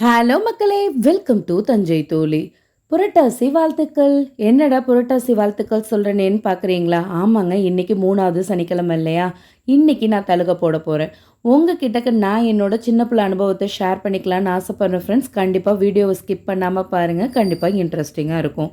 Hello மக்களே welcome to Thanjai தோழி. புரட்டாசி வாழ்த்துக்கள். என்னடா புரட்டாசி வாழ்த்துக்கள் சொல்கிறேனேன்னு பார்க்குறீங்களா ஆமாங்க இன்றைக்கி மூணாவது சனிக்கிழமை இல்லையா? இன்றைக்கி நான் தழுக போட போகிறேன் உங்கள் கிட்டக்கு நான் என்னோட சின்ன பிள்ளை அனுபவத்தை ஷேர் பண்ணிக்கலான்னு ஆசைப்படுறேன் ஃப்ரெண்ட்ஸ் கண்டிப்பாக வீடியோவை ஸ்கிப் பண்ணாமல் பாருங்கள் கண்டிப்பாக இன்ட்ரெஸ்டிங்காக இருக்கும்.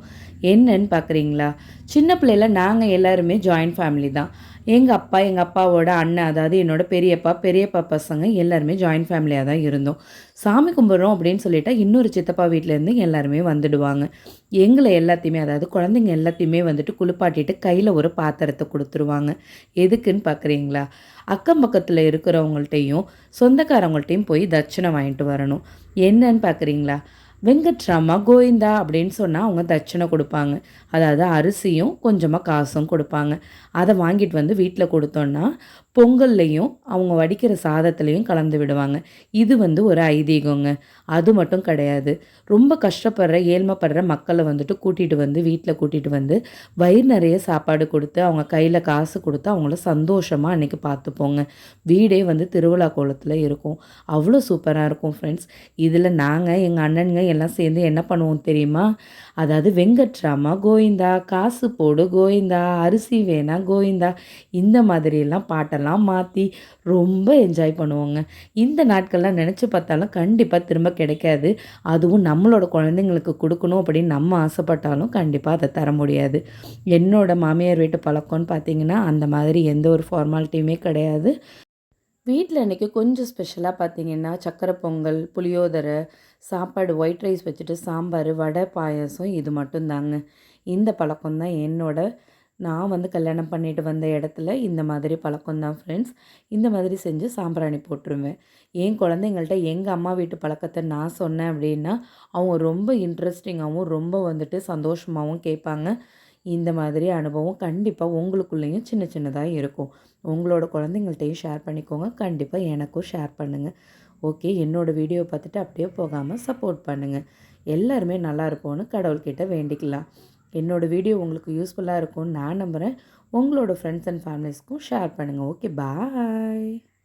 என்னன்னு பார்க்குறீங்களா சின்ன பிள்ளையில் நாங்கள் எல்லாருமே ஜாயின்ட் ஃபேமிலி தான். எங்கள் அப்பா எங்கள் அப்பாவோட அண்ணன் அதாவது என்னோடய பெரியப்பா பெரியப்பா பசங்க எல்லாருமே ஜாயின்ட் ஃபேமிலியாக தான் இருந்தோம். சாமி கும்பிட்றோம் அப்படின்னு சொல்லிட்டா இன்னொரு சித்தப்பா வீட்டிலேருந்து எல்லாருமே வந்துடுவாங்க. எங்களை எல்லாத்தையுமே அதாவது குழந்தைங்க எல்லாத்தையுமே வந்துட்டு குளிப்பாட்டிட்டு கையில் ஒரு பாத்திரத்தை கொடுத்துருவாங்க. எதுக்குன்னு பார்க்குறீங்களா அக்கம் பக்கத்தில் இருக்கிறவங்கள்ட்டையும் சொந்தக்காரவங்கள்ட்டையும் போய் தட்சணை வாங்கிட்டு வரணும். என்னன்னு பார்க்குறீங்களா வெங்கட்ராமா கோவிந்தா அப்படின்னு சொன்னால் அவங்க தட்சணை கொடுப்பாங்க. அதாவது அரிசியும் கொஞ்சமாக காசும் கொடுப்பாங்க. அதை வாங்கிட்டு வந்து வீட்டில் கொடுத்தோன்னா பொங்கல்லையும் அவங்க வடிக்கிற சாதத்துலேயும் கலந்து விடுவாங்க. இது வந்து ஒரு ஐதீகங்க. அது மட்டும் கிடையாது. ரொம்ப கஷ்டப்படுற ஏழ்மைப்படுற மக்களை வந்துட்டு கூட்டிகிட்டு வந்து வீட்டில் கூட்டிகிட்டு வந்து வயிறு நிறைய சாப்பாடு கொடுத்து அவங்க கையில் காசு கொடுத்து அவங்கள சந்தோஷமாக அன்றைக்கி பார்த்துப்போங்க. வீடே வந்து திருவிழா கோலத்தில் இருக்கும். அவ்வளோ சூப்பராக இருக்கும் ஃப்ரெண்ட்ஸ் இதில் நாங்கள் எங்கள் அண்ணனுங்க எல்லாம் சேர்ந்து என்ன பண்ணுவோம் தெரியுமா? அதாவது வெங்கட்ராமா கோவிந்தா காசு போடு கோவிந்தா அரிசி வேணா கோவிந்தா இந்த மாதிரியெல்லாம் பாட்டெல்லாம் மாற்றி ரொம்ப என்ஜாய் பண்ணுவோங்க. இந்த நாட்கள்லாம் நினச்சி பார்த்தாலும் கண்டிப்பாக திரும்ப கிடைக்காது. அதுவும் நம்மளோட குழந்தைங்களுக்கு கொடுக்கணும் அப்படின்னு நம்ம ஆசைப்பட்டாலும் கண்டிப்பாக அதை தர முடியாது. என்னோடய மாமியார் வீட்டு பழக்கம்னு பார்த்தீங்கன்னா அந்த மாதிரி எந்த ஒரு ஃபார்மாலிட்டியுமே கிடையாது. வீட்டில் இன்றைக்கி கொஞ்சம் ஸ்பெஷலாக பார்த்தீங்கன்னா சக்கரை பொங்கல் புளியோதரை சாப்பாடு ஒயிட் ரைஸ் வச்சுட்டு சாம்பார் வடை பாயாசம் இது மட்டும்தாங்க. இந்த பழக்கம் தான் என்னோட நான் வந்து கல்யாணம் பண்ணிட்டு வந்த இடத்துல இந்த மாதிரி பழக்கம் தான் ஃப்ரெண்ட்ஸ் இந்த மாதிரி செஞ்சு சாம்பிராணி போட்டுருவேன். என் குழந்தைங்கள்ட்ட எங்கள் அம்மா வீட்டு பழக்கத்தை நான் சொன்னேன் அப்படின்னா அவங்க ரொம்ப இன்ட்ரெஸ்டிங்காகவும் ரொம்ப வந்துட்டு சந்தோஷமாகவும் கேட்பாங்க. இந்த மாதிரி அனுபவம் கண்டிப்பாக உங்களுக்குள்ளேயும் சின்ன சின்னதாக இருக்கும். உங்களோட குழந்தைங்கள்ட்டையும் ஷேர் பண்ணிக்கோங்க. கண்டிப்பாக எனக்கும் ஷேர் பண்ணுங்கள் ஓகே என்னோடய வீடியோ பார்த்துட்டு அப்படியே போகாமல் சப்போர்ட் பண்ணுங்கள் எல்லாருமே நல்லா இருப்போன்னு கடவுள்கிட்ட வேண்டிக்கலாம். என்னோடய வீடியோ உங்களுக்கு யூஸ்ஃபுல்லாக இருக்கும்னு நான் நம்புகிறேன் உங்களோட ஃப்ரெண்ட்ஸ் அண்ட் ஃபேமிலிஸ்க்கும் ஷேர் பண்ணுங்கள் ஓகே பாய்